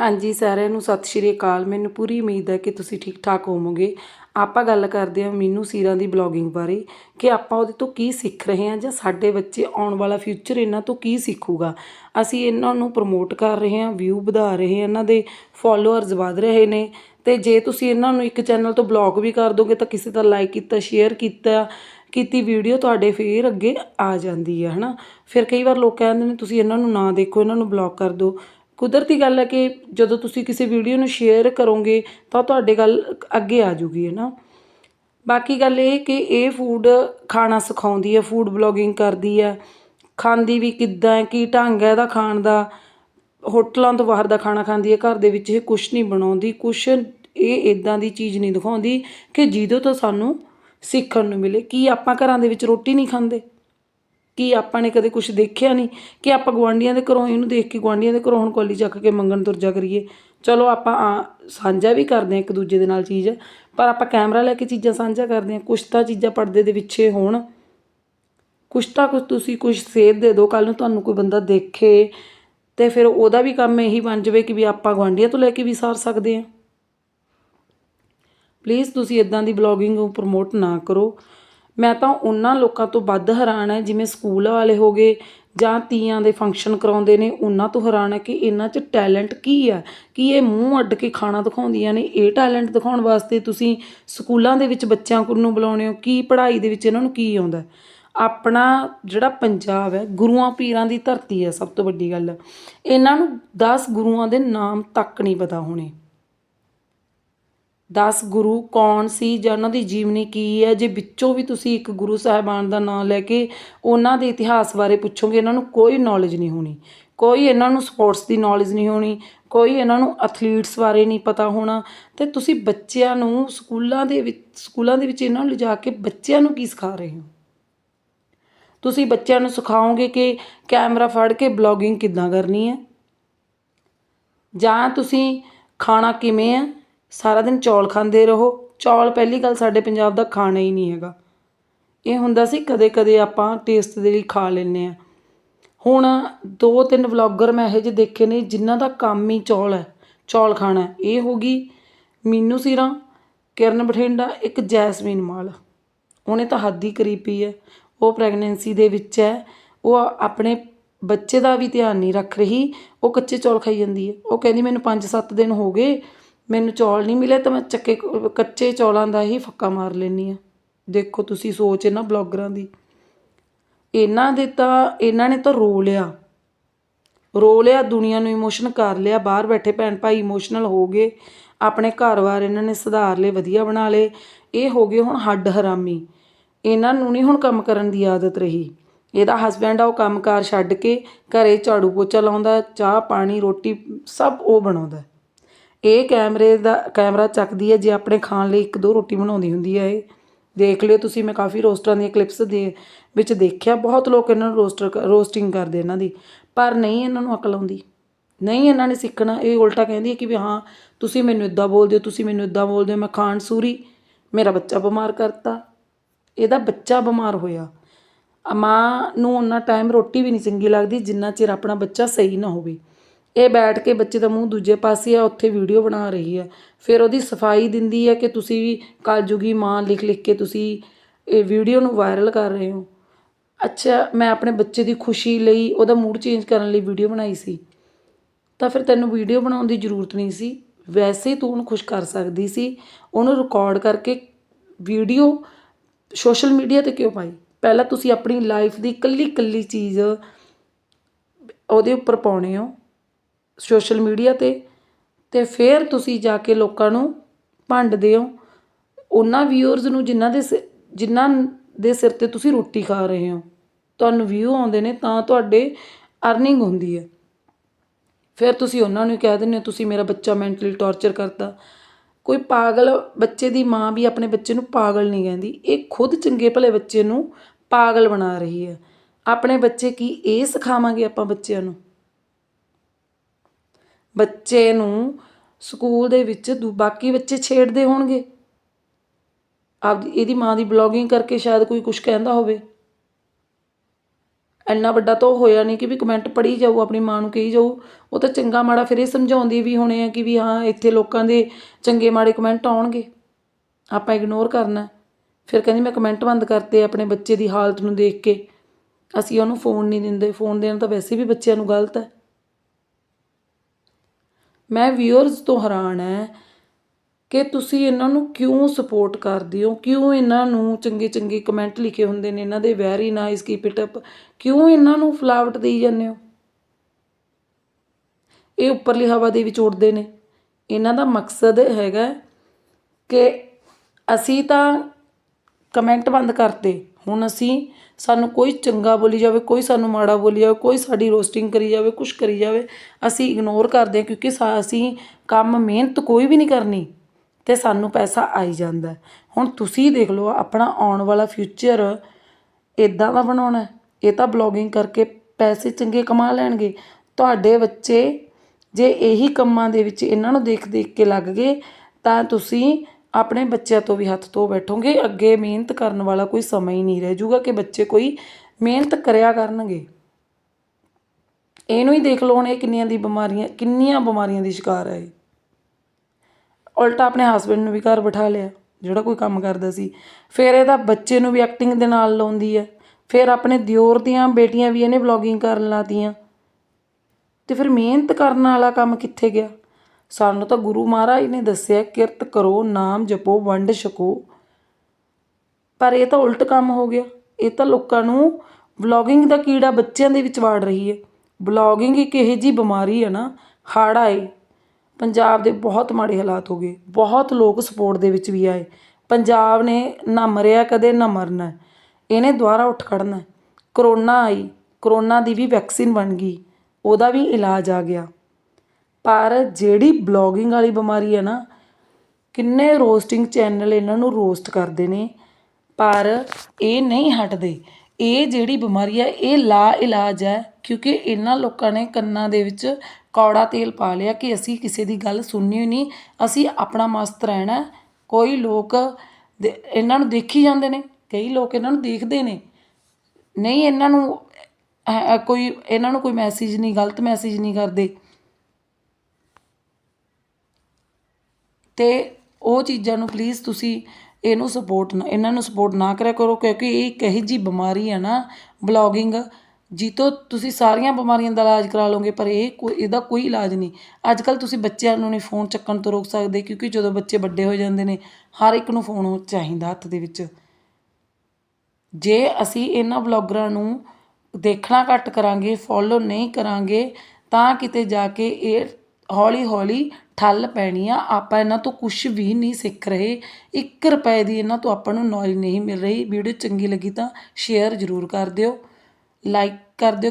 ਹਾਂਜੀ, ਸਾਰਿਆਂ ਨੂੰ ਸਤਿ ਸ਼੍ਰੀ ਅਕਾਲ। ਮੈਨੂੰ ਪੂਰੀ ਉਮੀਦ ਹੈ ਕਿ ਤੁਸੀਂ ਠੀਕ ਠਾਕ ਹੋਵੋਗੇ। ਆਪਾਂ ਗੱਲ ਕਰਦੇ ਹਾਂ ਮੀਨੂ ਸੀਰਾਂ ਦੀ ਬਲੌਗਿੰਗ ਬਾਰੇ ਕਿ ਆਪਾਂ ਉਹਦੇ ਤੋਂ ਕੀ ਸਿੱਖ ਰਹੇ ਹਾਂ ਜਾਂ ਸਾਡੇ ਬੱਚੇ ਆਉਣ ਵਾਲਾ ਫਿਊਚਰ ਇਹਨਾਂ ਤੋਂ ਕੀ ਸਿੱਖੂਗਾ। ਅਸੀਂ ਇਹਨਾਂ ਨੂੰ ਪ੍ਰਮੋਟ ਕਰ ਰਹੇ ਹਾਂ ਵਿਊ ਵਧਾ ਰਹੇ ਹਾਂ, ਇਹਨਾਂ ਦੇ ਫੋਲੋਅਰਸ ਵਧ ਰਹੇ ਨੇ। ਤੇ ਜੇ ਤੁਸੀਂ ਇਹਨਾਂ ਨੂੰ ਇੱਕ ਚੈਨਲ ਤੋਂ ਬਲੌਗ ਵੀ ਕਰ ਦੋਗੇ ਤਾਂ ਕਿਸੇ ਦਾ ਲਾਈਕ ਕੀਤਾ ਸ਼ੇਅਰ ਕੀਤਾ, ਕੀਤੀ ਵੀਡੀਓ ਤੁਹਾਡੇ ਫੇਰ ਅੱਗੇ ਆ ਜਾਂਦੀ ਹੈ, ਹਨਾ? ਫਿਰ ਕਈ ਵਾਰ ਲੋਕ ਕਹਿੰਦੇ ਨੇ, ਤੁਸੀਂ ਇਹਨਾਂ ਨੂੰ ਨਾ ਦੇਖੋ, ਇਹਨਾਂ ਨੂੰ ਬਲੌਕ ਕਰ ਦਿਓ। ਕੁਦਰਤੀ ਗੱਲ ਹੈ ਕਿ ਜਦੋਂ ਤੁਸੀਂ ਕਿਸੇ ਵੀਡੀਓ ਨੂੰ ਸ਼ੇਅਰ ਕਰੋਗੇ ਤਾਂ ਤੁਹਾਡੇ ਗੱਲ ਅੱਗੇ ਆ ਜੂਗੀ, ਹੈ ਨਾ? ਬਾਕੀ ਗੱਲ ਇਹ ਕਿ ਇਹ ਫੂਡ ਖਾਣਾ ਸਿਖਾਉਂਦੀ ਹੈ ਫੂਡ ਬਲੌਗਿੰਗ ਕਰਦੀ ਹੈ। ਖਾਂਦੀ ਵੀ ਕਿੱਦਾਂ ਹੈ, ਕੀ ਢੰਗ ਹੈ ਇਹਦਾ ਖਾਣ ਦਾ? ਹੋਟਲਾਂ ਤੋਂ ਬਾਹਰ ਦਾ ਖਾਣਾ ਖਾਂਦੀ ਹੈ, ਘਰ ਦੇ ਵਿੱਚ ਇਹ ਕੁਛ ਨਹੀਂ ਬਣਾਉਂਦੀ, ਕੁਛ ਇਹ ਇਦਾਂ ਦੀ ਚੀਜ਼ ਨਹੀਂ ਦਿਖਾਉਂਦੀ ਕਿ ਜਿਹਦੇ ਤੋਂ ਸਾਨੂੰ ਸਿੱਖਣ ਨੂੰ ਮਿਲੇ। ਕੀ ਆਪਾਂ ਘਰਾਂ ਦੇ ਵਿੱਚ ਰੋਟੀ ਨਹੀਂ ਖਾਂਦੇ? ਕਿ ਆਪਾਂ ਨੇ ਕਦੇ ਕੁਝ ਦੇਖਿਆ ਨਹੀਂ? ਕਿ ਆਪਾਂ ਗਵਾਂਡੀਆਂ ਦੇ ਘਰੋਂ ਇਹਨੂੰ ਦੇਖ ਕੇ ਗਵਾਂਡੀਆਂ ਦੇ ਘਰੋਂ ਹੁਣ ਕੋਲੀ ਚੱਕ ਕੇ ਮੰਗਣ ਤੁਰਜਾ ਕਰੀਏ? ਚਲੋ ਆਪਾਂ ਆ ਸਾਂਝਾ ਵੀ ਕਰਦੇ ਹਾਂ ਇੱਕ ਦੂਜੇ ਦੇ ਨਾਲ ਚੀਜ਼, ਪਰ ਆਪਾਂ ਕੈਮਰਾ ਲੈ ਕੇ ਚੀਜ਼ਾਂ ਸਾਂਝਾ ਕਰਦੇ ਹਾਂ। ਕੁਛ ਤਾਂ ਚੀਜ਼ਾਂ ਪਰਦੇ ਦੇ ਪਿੱਛੇ ਹੋਣ। ਕੁਛ ਤਾਂ ਕੁਛ ਤੁਸੀਂ ਕੁਛ ਸੇਧ ਦੇ ਦਿਓ ਕੱਲ ਨੂੰ ਤੁਹਾਨੂੰ ਕੋਈ ਬੰਦਾ ਦੇਖੇ ਤੇ ਫਿਰ ਉਹਦਾ ਵੀ ਕੰਮ ਇਹੀ ਬਣ ਜਾਵੇ ਕਿ ਵੀ ਆਪਾਂ ਗਵਾਂਡੀਆਂ ਤੋਂ ਲੈ ਕੇ ਵੀ ਸਾਰ ਸਕਦੇ ਹਾਂ। ਪਲੀਜ਼ ਤੁਸੀਂ ਇਦਾਂ ਦੀ ਬਲੌਗਿੰਗ ਨੂੰ ਪ੍ਰਮੋਟ ਨਾ ਕਰੋ। ਮੈਂ ਤਾਂ ਉਹਨਾਂ ਲੋਕਾਂ ਤੋਂ ਵੱਧ ਹੈਰਾਨ ਹੈ, ਜਿਵੇਂ ਸਕੂਲ ਵਾਲੇ ਹੋ ਗਏ ਜਾਂ ਤੀਆਂ ਦੇ ਫੰਕਸ਼ਨ ਕਰਵਾਉਂਦੇ ਨੇ, ਉਹਨਾਂ ਤੋਂ ਹੈਰਾਨ ਹੈ ਕਿ ਇਹਨਾਂ 'ਚ ਟੈਲੈਂਟ ਕੀ ਹੈ ਕੀ ਇਹ ਮੂੰਹ ਅੱਡ ਕੇ ਖਾਣਾ ਦਿਖਾਉਂਦੀਆਂ ਨੇ? ਇਹ ਟੈਲੈਂਟ ਦਿਖਾਉਣ ਵਾਸਤੇ ਤੁਸੀਂ ਸਕੂਲਾਂ ਦੇ ਵਿੱਚ ਬੱਚਿਆਂ ਨੂੰ ਬੁਲਾਉਂਦੇ ਹੋ? ਕੀ ਪੜ੍ਹਾਈ ਦੇ ਵਿੱਚ ਇਹਨਾਂ ਨੂੰ ਕੀ ਆਉਂਦਾ? ਆਪਣਾ ਜਿਹੜਾ ਪੰਜਾਬ ਹੈ, ਗੁਰੂਆਂ ਪੀਰਾਂ ਦੀ ਧਰਤੀ ਹੈ ਸਭ ਤੋਂ ਵੱਡੀ ਗੱਲ। ਇਹਨਾਂ ਨੂੰ 10 ਗੁਰੂਆਂ ਦੇ ਨਾਮ ਤੱਕ ਨਹੀਂ ਪਤਾ ਹੋਣੇ। ਦਸ ਗੁਰੂ ਕੌਣ ਸੀ ਜਾਂ ਉਹਨਾਂ ਦੀ ਜੀਵਨੀ ਕੀ ਹੈ? ਜੇ ਵਿੱਚੋਂ ਵੀ ਤੁਸੀਂ ਇੱਕ ਗੁਰੂ ਸਾਹਿਬਾਨ ਦਾ ਨਾਮ ਲੈ ਕੇ ਉਹਨਾਂ ਦੇ ਇਤਿਹਾਸ ਬਾਰੇ ਪੁੱਛੋਗੇ, ਇਹਨਾਂ ਨੂੰ ਕੋਈ ਨੌਲੇਜ ਨਹੀਂ ਹੋਣੀ। ਕੋਈ ਇਹਨਾਂ ਨੂੰ ਸਪੋਰਟਸ ਦੀ ਨੌਲੇਜ ਨਹੀਂ ਹੋਣੀ। ਕੋਈ ਇਹਨਾਂ ਨੂੰ ਐਥਲੀਟਸ ਬਾਰੇ ਨਹੀਂ ਪਤਾ ਹੋਣਾ। ਤੇ ਤੁਸੀਂ ਬੱਚਿਆਂ ਨੂੰ ਸਕੂਲਾਂ ਦੇ ਵਿੱਚ, ਸਕੂਲਾਂ ਦੇ ਵਿੱਚ ਇਹਨਾਂ ਨੂੰ ਲਿਜਾ ਕੇ ਬੱਚਿਆਂ ਨੂੰ ਕੀ ਸਿਖਾ ਰਹੇ ਹੋ? ਤੁਸੀਂ ਬੱਚਿਆਂ ਨੂੰ ਸਿਖਾਓਗੇ ਕਿ ਕੈਮਰਾ ਫੜ ਕੇ ਬਲੌਗਿੰਗ ਕਿੱਦਾਂ ਕਰਨੀ ਹੈ? ਜਾਂ ਤੁਸੀਂ ਖਾਣਾ ਕਿਵੇਂ ਹੈ? ਸਾਰਾ ਦਿਨ ਚੌਲ ਖਾਂਦੇ ਰਹੋ। ਚੌਲ ਪਹਿਲੀ ਗੱਲ ਸਾਡੇ ਪੰਜਾਬ ਦਾ ਖਾਣਾ ਹੀ ਨਹੀਂ ਹੈਗਾ। ਇਹ ਹੁੰਦਾ ਸੀ ਕਦੇ ਕਦੇ ਆਪਾਂ ਟੇਸਟ ਦੇ ਲਈ ਖਾ ਲੈਂਦੇ ਹਾਂ। ਹੁਣ ਦੋ ਤਿੰਨ ਵਲੌਗਰ ਮੈਂ ਇਹੋ ਜਿਹੇ ਦੇਖੇ ਨੇ ਜਿਨ੍ਹਾਂ ਦਾ ਕੰਮ ਹੀ ਚੌਲ ਹੈ, ਚੌਲ ਖਾਣਾ ਇਹ ਹੋ ਗਈ ਮੀਨੂ ਸਿਰਾਂ, ਕਿਰਨ ਬਠਿੰਡਾ, ਇੱਕ ਜੈਸਮੀਨ ਮਾਲ। ਉਹਨੇ ਤਾਂ ਹੱਦ ਹੀ ਕਰੀ ਪਈ ਹੈ। ਉਹ ਪ੍ਰੈਗਨੈਂਸੀ ਦੇ ਵਿੱਚ ਹੈ। ਉਹ ਆਪਣੇ ਬੱਚੇ ਦਾ ਵੀ ਧਿਆਨ ਨਹੀਂ ਰੱਖ ਰਹੀ। ਉਹ ਕੱਚੇ ਚੌਲ ਖਾਈ ਜਾਂਦੀ ਹੈ। ਉਹ ਕਹਿੰਦੀ ਮੈਨੂੰ 5-7 ਦਿਨ ਹੋ ਗਏ। ਮੈਨੂੰ ਚੌਲ ਨਹੀਂ ਮਿਲੇ ਤਾਂ ਮੈਂ ਚੱਕੇ ਕੱਚੇ ਚੌਲਾਂ ਦਾ ਹੀ ਫੱਕਾ ਮਾਰ ਲੈਂਦੀ ਹਾਂ। ਦੇਖੋ ਤੁਸੀਂ ਸੋਚ ਇਹਨਾਂ ਬਲੌਗਰਾਂ ਦੀ। ਇਹਨਾਂ ਦੇ ਤਾਂ, ਇਹਨਾਂ ਨੇ ਤਾਂ ਰੋ ਲਿਆ। ਰੋ ਲਿਆ, ਦੁਨੀਆ ਨੂੰ ਇਮੋਸ਼ਨ ਕਰ ਲਿਆ। ਬਾਹਰ ਬੈਠੇ ਭੈਣ ਭਾਈ ਇਮੋਸ਼ਨਲ ਹੋ ਗਏ। ਆਪਣੇ ਘਰ-ਬਾਰ ਇਹਨਾਂ ਨੇ ਸੁਧਾਰ ਲਏ, ਵਧੀਆ ਬਣਾ ਲਏ। ਇਹ ਹੋ ਗਏ ਹੁਣ ਹੱਡ ਹਰਾਮੀ। ਇਹਨਾਂ ਨੂੰ ਨਹੀਂ ਹੁਣ ਕੰਮ ਕਰਨ ਦੀ ਆਦਤ ਰਹੀ। ਇਹਦਾ ਹਸਬੈਂਡ ਆ, ਉਹ ਕੰਮਕਾਰ ਛੱਡ ਕੇ ਘਰੇ ਝਾੜੂ ਪੋਚਾ ਲਾਉਂਦਾ, ਚਾਹ, ਪਾਣੀ, ਰੋਟੀ, ਸਭ ਉਹ ਬਣਾਉਂਦਾ। ਇਹ ਕੈਮਰੇ ਦਾ, ਕੈਮਰਾ ਚੱਕਦੀ ਹੈ, ਜੇ ਆਪਣੇ ਖਾਣ ਲਈ ਇੱਕ ਦੋ ਰੋਟੀ ਬਣਾਉਂਦੀ ਹੁੰਦੀ ਹੈ ਇਹ। ਦੇਖ ਲਿਓ ਤੁਸੀਂ, ਮੈਂ ਕਾਫੀ ਰੋਸਟਰਾਂ ਦੀਆਂ ਕਲਿੱਪਸ ਦੇ ਵਿੱਚ ਦੇਖਿਆ। ਬਹੁਤ ਲੋਕ ਇਹਨਾਂ ਨੂੰ ਰੋਸਟਰ, ਰੋਸਟਿੰਗ ਕਰਦੇ ਇਹਨਾਂ ਦੀ। ਪਰ ਨਹੀਂ ਇਹਨਾਂ ਨੂੰ ਅਕਲ ਆਉਂਦੀ। ਨਹੀਂ ਇਹਨਾਂ ਨੇ ਸਿੱਖਣਾ। ਇਹ ਉਲਟਾ ਕਹਿੰਦੀ ਹੈ ਕਿ ਵੀ ਹਾਂ, ਤੁਸੀਂ ਮੈਨੂੰ ਇਦਾਂ ਬੋਲਦੇ ਹੋ, ਤੁਸੀਂ ਮੈਨੂੰ ਇਦਾਂ ਬੋਲਦੇ ਹੋ, ਮੈਂ ਖਾਣ ਸੂਰੀ, ਮੇਰਾ ਬੱਚਾ ਬਿਮਾਰ ਕਰਤਾ। ਇਹਦਾ ਬੱਚਾ ਬਿਮਾਰ ਹੋਇਆ। ਮਾਂ ਨੂੰ ਉਹਨਾਂ ਟਾਈਮ ਰੋਟੀ ਵੀ ਨਹੀਂ ਚੰਗੀ ਲੱਗਦੀ, ਜਿੰਨਾ ਚਿਰ ਆਪਣਾ ਬੱਚਾ ਸਹੀ ਨਾ ਹੋਵੇ। ਇਹ ਬੈਠ ਕੇ ਬੱਚੇ ਦਾ ਮੂੰਹ ਦੂਜੇ ਪਾਸੇ ਆ, ਉੱਥੇ ਵੀਡੀਓ ਬਣਾ ਰਹੀ ਹੈ ਫਿਰ ਉਹਦੀ ਸਫ਼ਾਈ ਦਿੰਦੀ ਹੈ ਕਿ ਤੁਸੀਂ ਵੀ ਕਲਯੁਗੀ ਮਾਂ ਲਿਖ ਲਿਖ ਕੇ ਤੁਸੀਂ ਇਹ ਵੀਡੀਓ ਨੂੰ ਵਾਇਰਲ ਕਰ ਰਹੇ ਹੋ। ਅੱਛਾ, ਮੈਂ ਆਪਣੇ ਬੱਚੇ ਦੀ ਖੁਸ਼ੀ ਲਈ ਉਹਦਾ ਮੂਡ ਚੇਂਜ ਕਰਨ ਲਈ ਵੀਡੀਓ ਬਣਾਈ ਸੀ। ਤਾਂ ਫਿਰ ਤੈਨੂੰ ਵੀਡੀਓ ਬਣਾਉਣ ਦੀ ਜ਼ਰੂਰਤ ਨਹੀਂ ਸੀ। ਵੈਸੇ ਹੀ ਤੂੰ ਉਹਨੂੰ ਖੁਸ਼ ਕਰ ਸਕਦੀ ਸੀ। ਉਹਨੂੰ ਰਿਕਾਰਡ ਕਰਕੇ ਵੀਡੀਓ ਸੋਸ਼ਲ ਮੀਡੀਆ ਤੇ ਕਿਉਂ ਪਾਈ? ਪਹਿਲਾਂ ਤੁਸੀਂ ਆਪਣੀ ਲਾਈਫ ਦੀ ਇਕੱਲੀ ਇਕੱਲੀ ਚੀਜ਼ ਉਹਦੇ ਉੱਪਰ ਪਾਉਣੇ ਹੋ ਸੋਸ਼ਲ ਮੀਡੀਆ ਤੇ ਅਤੇ ਫਿਰ ਤੁਸੀਂ ਜਾ ਕੇ ਲੋਕਾਂ ਨੂੰ ਭੰਡਦੇ ਹੋ। ਉਹਨਾਂ ਵਿਊਅਰਸ ਨੂੰ ਜਿਨ੍ਹਾਂ ਦੇ ਸਿ- ਜਿਨ੍ਹਾਂ ਦੇ ਸਿਰ ਤੇ ਤੁਸੀਂ ਰੋਟੀ ਖਾ ਰਹੇ ਹੋ, ਤੁਹਾਨੂੰ ਵਿਊ ਆਉਂਦੇ ਨੇ ਤਾਂ ਤੁਹਾਡੇ ਅਰਨਿੰਗ ਹੁੰਦੀ ਹੈ। ਫਿਰ ਤੁਸੀਂ ਉਹਨਾਂ ਨੂੰ ਕਹਿ ਦਿੰਦੇ ਹੋ, ਤੁਸੀਂ ਮੇਰਾ ਬੱਚਾ ਮੈਂਟਲੀ ਟੌਰਚਰ ਕਰਤਾ। ਕੋਈ ਪਾਗਲ ਬੱਚੇ ਦੀ ਮਾਂ ਵੀ ਆਪਣੇ ਬੱਚੇ ਨੂੰ ਪਾਗਲ ਨਹੀਂ ਕਹਿੰਦੀ। ਇਹ ਖੁਦ ਚੰਗੇ ਭਲੇ ਬੱਚੇ ਨੂੰ ਪਾਗਲ ਬਣਾ ਰਹੀ ਹੈ। ਆਪਣੇ ਬੱਚੇ ਕੀ ਇਹ ਸਿਖਾਵਾਂਗੇ ਆਪਾਂ ਬੱਚਿਆਂ ਨੂੰ? ਬੱਚੇ ਨੂੰ ਸਕੂਲ ਦੇ ਵਿੱਚ ਦੂ- ਬਾਕੀ ਬੱਚੇ ਛੇੜਦੇ ਹੋਣਗੇ। ਆਪਦੀ, ਇਹਦੀ ਮਾਂ ਦੀ ਬਲੌਗਿੰਗ ਕਰਕੇ ਸ਼ਾਇਦ ਕੋਈ ਕੁਝ ਕਹਿੰਦਾ ਹੋਵੇ। ਇੰਨਾ ਵੱਡਾ ਤਾਂ ਉਹ ਹੋਇਆ ਨਹੀਂ ਕਿ ਵੀ ਕਮੈਂਟ ਪੜ੍ਹੀ ਜਾਊ, ਆਪਣੀ ਮਾਂ ਨੂੰ ਕਹੀ ਜਾਊ। ਉਹ ਤਾਂ ਚੰਗਾ ਮਾੜਾ ਫਿਰ ਇਹ ਸਮਝਾਉਂਦੀ ਵੀ ਹੋਣੇ ਆ ਕਿ ਵੀ ਹਾਂ, ਇੱਥੇ ਲੋਕਾਂ ਦੇ ਚੰਗੇ ਮਾੜੇ ਕਮੈਂਟ ਆਉਣਗੇ। ਆਪਾਂ ਇਗਨੋਰ ਕਰਨਾ। ਫਿਰ ਕਹਿੰਦੀ ਮੈਂ ਕਮੈਂਟ ਬੰਦ ਕਰਤੇ ਆਪਣੇ ਬੱਚੇ ਦੀ ਹਾਲਤ ਨੂੰ ਦੇਖ ਕੇ। ਅਸੀਂ ਉਹਨੂੰ ਫੋਨ ਨਹੀਂ ਦਿੰਦੇ। ਫੋਨ ਦੇਣਾ ਤਾਂ ਵੈਸੇ ਵੀ ਬੱਚਿਆਂ ਨੂੰ ਗਲਤ ਹੈ। ਮੈਂ ਵਿਊਅਰਸ ਤੋਂ ਹੈਰਾਨ ਹੈ ਕਿ ਤੁਸੀਂ ਇਹਨਾਂ ਨੂੰ ਕਿਉਂ ਸਪੋਰਟ ਕਰਦੇ ਹੋ? ਕਿਉਂ ਇਹਨਾਂ ਨੂੰ ਚੰਗੇ ਚੰਗੇ ਕਮੈਂਟ ਲਿਖੇ ਹੁੰਦੇ ਨੇ? ਇਹਨਾਂ ਦੇ very nice keep it up ਕਿਉਂ ਇਹਨਾਂ ਨੂੰ ਫਲਾਵਟ ਦੇਈ ਜਾਂਦੇ ਹੋ? ਇਹ ਉੱਪਰਲੀ ਹਵਾ ਦੇ ਵਿੱਚ ਉੱਡਦੇ ਨੇ। ਇਹਨਾਂ ਦਾ ਮਕਸਦ ਹੈਗਾ ਕਿ ਅਸੀਂ ਤਾਂ ਕਮੈਂਟ ਬੰਦ ਕਰਤੇ। ਹੁਣ ਅਸੀਂ ਸਾਨੂੰ ਕੋਈ ਚੰਗਾ ਬੋਲੀ ਜਾਵੇ, ਕੋਈ ਸਾਨੂੰ ਮਾੜਾ ਬੋਲੀ ਜਾਵੇ, ਕੋਈ ਸਾਡੀ ਰੋਸਟਿੰਗ ਕਰੀ ਜਾਵੇ, ਕੁਛ ਕਰੀ ਜਾਵੇ, ਅਸੀਂ ਇਗਨੋਰ ਕਰਦੇ ਹਾਂ ਕਿਉਂਕਿ ਸਾ- ਅਸੀਂ ਕੰਮ, ਮਿਹਨਤ ਕੋਈ ਵੀ ਨਹੀਂ ਕਰਨੀ ਤੇ ਸਾਨੂੰ ਪੈਸਾ ਆਈ ਜਾਂਦਾ ਹੁਣ ਤੁਸੀਂ ਦੇਖ ਲਓ ਆਪਣਾ ਆਉਣ ਵਾਲਾ ਫਿਊਚਰ ਇਦਾਂ ਦਾ ਬਣਾਉਣਾ ਇਹ ਤਾਂ ਬਲੌਗਿੰਗ ਕਰਕੇ ਪੈਸੇ ਚੰਗੇ ਕਮਾ ਲੈਣਗੇ। ਤੁਹਾਡੇ ਬੱਚੇ ਜੇ ਇਹੀ ਕੰਮਾਂ ਦੇ ਵਿੱਚ ਇਹਨਾਂ ਨੂੰ ਦੇਖ ਦੇਖ ਕੇ ਲੱਗ ਗਏ, ਤਾਂ ਤੁਸੀਂ ਆਪਣੇ ਬੱਚਿਆਂ ਤੋਂ ਵੀ ਹੱਥ ਧੋ ਬੈਠੋਗੇ, ਅੱਗੇ ਮਿਹਨਤ ਕਰਨ ਵਾਲਾ ਕੋਈ ਸਮਾਂ ਹੀ ਨਹੀਂ ਰਹਿ ਜੂਗਾ ਕਿ ਬੱਚੇ ਕੋਈ ਮਿਹਨਤ ਕਰਿਆ ਕਰਨਗੇ। ਇਹਨੂੰ ਹੀ ਦੇਖ ਲਓ ਹੁਣ ਇਹ ਕਿੰਨੀਆਂ ਦੀ ਬਿਮਾਰੀਆਂ, ਕਿੰਨੀਆਂ ਬਿਮਾਰੀਆਂ ਦੀ ਸ਼ਿਕਾਰ ਹੈ ਇਹ। ਉਲਟਾ ਆਪਣੇ ਹਸਬੰਡ ਨੂੰ ਵੀ ਘਰ ਬਿਠਾ ਲਿਆ, ਜਿਹੜਾ ਕੋਈ ਕੰਮ ਕਰਦਾ ਸੀ। ਫਿਰ ਇਹਦਾ ਬੱਚੇ ਨੂੰ ਵੀ ਐਕਟਿੰਗ ਦੇ ਨਾਲ ਲਾਉਂਦੀ ਹੈ। ਫਿਰ ਆਪਣੇ ਦਿਓਰ ਦੀਆਂ ਬੇਟੀਆਂ ਵੀ ਇਹਨੇ ਵਲੌਗਿੰਗ ਕਰਨ ਲਾਤੀਆਂ। ਤੇ ਫਿਰ ਮਿਹਨਤ ਕਰਨ ਵਾਲਾ ਕੰਮ ਕਿੱਥੇ ਗਿਆ? ਸਾਨੂੰ ਤਾਂ ਗੁਰੂ ਮਹਾਰਾਜ ਨੇ ਦੱਸਿਆ, ਕਿਰਤ ਕਰੋ, ਨਾਮ ਜਪੋ, ਵੰਡ ਛਕੋ। ਪਰ ਇਹ ਤਾਂ ਉਲਟ ਕੰਮ ਹੋ ਗਿਆ। ਇਹ ਤਾਂ ਲੋਕਾਂ ਨੂੰ ਵਲੌਗਿੰਗ ਦਾ ਕੀੜਾ ਬੱਚਿਆਂ ਦੇ ਵਿੱਚ ਵਾੜ ਰਹੀ ਹੈ। ਵਲੌਗਿੰਗ ਇੱਕ ਇਹੋ ਜਿਹੀ ਬਿਮਾਰੀ ਹੈ ਨਾ ਹੜ੍ਹ ਆਏ ਪੰਜਾਬ ਦੇ ਬਹੁਤ ਮਾੜੇ ਹਾਲਾਤ ਹੋ ਗਏ। ਬਹੁਤ ਲੋਕ ਸਪੋਰਟ ਦੇ ਵਿੱਚ ਵੀ ਆਏ। ਪੰਜਾਬ ਨੇ ਨਾ ਮਰਿਆ ਕਦੇ, ਨਾ ਮਰਨਾ। ਇਹਨੇ ਦੁਬਾਰਾ ਉੱਠ ਖੜਨਾ। ਕਰੋਨਾ ਆਈ। ਕਰੋਨਾ ਦੀ ਵੀ ਵੈਕਸੀਨ ਬਣ ਗਈ। ਉਹਦਾ ਵੀ ਇਲਾਜ ਆ ਗਿਆ। ਪਰ ਜਿਹੜੀ ਬਲੋਗਿੰਗ ਵਾਲੀ ਬਿਮਾਰੀ ਹੈ ਨਾ ਕਿੰਨੇ ਰੋਸਟਿੰਗ ਚੈਨਲ ਇਹਨਾਂ ਨੂੰ ਰੋਸਟ ਕਰਦੇ ਨੇ ਪਰ ਇਹ ਨਹੀਂ ਹਟਦੇ। ਇਹ ਜਿਹੜੀ ਬਿਮਾਰੀ ਹੈ ਇਹ ਲਾ ਇਲਾਜ ਹੈ ਕਿਉਂਕਿ ਇਹਨਾਂ ਲੋਕਾਂ ਨੇ ਕੰਨਾਂ ਦੇ ਵਿੱਚ ਕੌੜਾ ਤੇਲ ਪਾ ਲਿਆ ਕਿ ਅਸੀਂ ਕਿਸੇ ਦੀ ਗੱਲ ਸੁਣਨੀ ਨਹੀਂ ਅਸੀਂ ਆਪਣਾ ਮਸਤ ਰਹਿਣਾ ਕੋਈ ਲੋਕ ਇਹਨਾਂ ਨੂੰ ਦੇਖੀ ਜਾਂਦੇ ਨੇ ਕਈ ਲੋਕ ਇਹਨਾਂ ਨੂੰ ਦੇਖਦੇ ਨੇ। ਨਹੀਂ ਇਹਨਾਂ ਨੂੰ ਅਹ, ਕੋਈ ਇਹਨਾਂ ਨੂੰ ਕੋਈ ਮੈਸੇਜ ਨਹੀਂ ਗਲਤ ਮੈਸੇਜ ਨਹੀਂ ਕਰਦੇ। ਅਤੇ ਉਹ ਚੀਜ਼ਾਂ ਨੂੰ ਪਲੀਜ਼ ਤੁਸੀਂ ਇਹਨੂੰ ਸਪੋਰਟ ਨਾ ਇਹਨਾਂ ਨੂੰ ਸਪੋਰਟ ਨਾ ਕਰਿਆ ਕਰੋ, ਕਿਉਂਕਿ ਇਹ ਇੱਕ ਇਹੋ ਜਿਹੀ ਬਿਮਾਰੀ ਹੈ ਨਾ ਬਲੌਗਿੰਗ ਜਿੱਤੋਂ, ਤੁਸੀਂ ਸਾਰੀਆਂ ਬਿਮਾਰੀਆਂ ਦਾ ਇਲਾਜ ਕਰਾ ਲਓਗੇ, ਪਰ ਇਹ ਕੋਈ ਇਹਦਾ ਕੋਈ ਇਲਾਜ ਨਹੀਂ। ਅੱਜ ਕੱਲ੍ਹ ਤੁਸੀਂ ਬੱਚਿਆਂ ਨੂੰ ਨਹੀਂ ਫੋਨ ਚੱਕਣ ਤੋਂ ਰੋਕ ਸਕਦੇ, ਕਿਉਂਕਿ ਜਦੋਂ ਬੱਚੇ ਵੱਡੇ ਹੋ ਜਾਂਦੇ ਨੇ, ਹਰ ਇੱਕ ਨੂੰ ਫੋਨ ਚਾਹੀਦਾ ਹੱਥ ਦੇ ਵਿੱਚ। ਜੇ ਅਸੀਂ ਇਹਨਾਂ ਬਲੌਗਰਾਂ ਨੂੰ ਦੇਖਣਾ ਘੱਟ ਕਰਾਂਗੇ ਫੋਲੋ ਨਹੀਂ ਕਰਾਂਗੇ, ਤਾਂ ਕਿਤੇ ਜਾ ਕੇ ਇਹ ਹੌਲੀ ਹੌਲੀ ਠੱਲ ਪੈਣੀ ਆ, ਆਪਾਂ ਇਹਨਾਂ ਤੋਂ ਕੁਝ ਵੀ ਨਹੀਂ ਸਿੱਖ ਰਹੇ। 1 ਰੁਪਏ ਦੀ ਇਹਨਾਂ ਤੋਂ ਆਪਾਂ ਨੂੰ ਨੌਲੇਜ ਨਹੀਂ ਮਿਲ ਰਹੀ। ਵੀਡੀਓ ਚੰਗੀ ਲੱਗੀ ਤਾਂ ਸ਼ੇਅਰ ਜ਼ਰੂਰ ਕਰ ਦਿਓ। ਲਾਈਕ ਕਰ ਦਿਓ।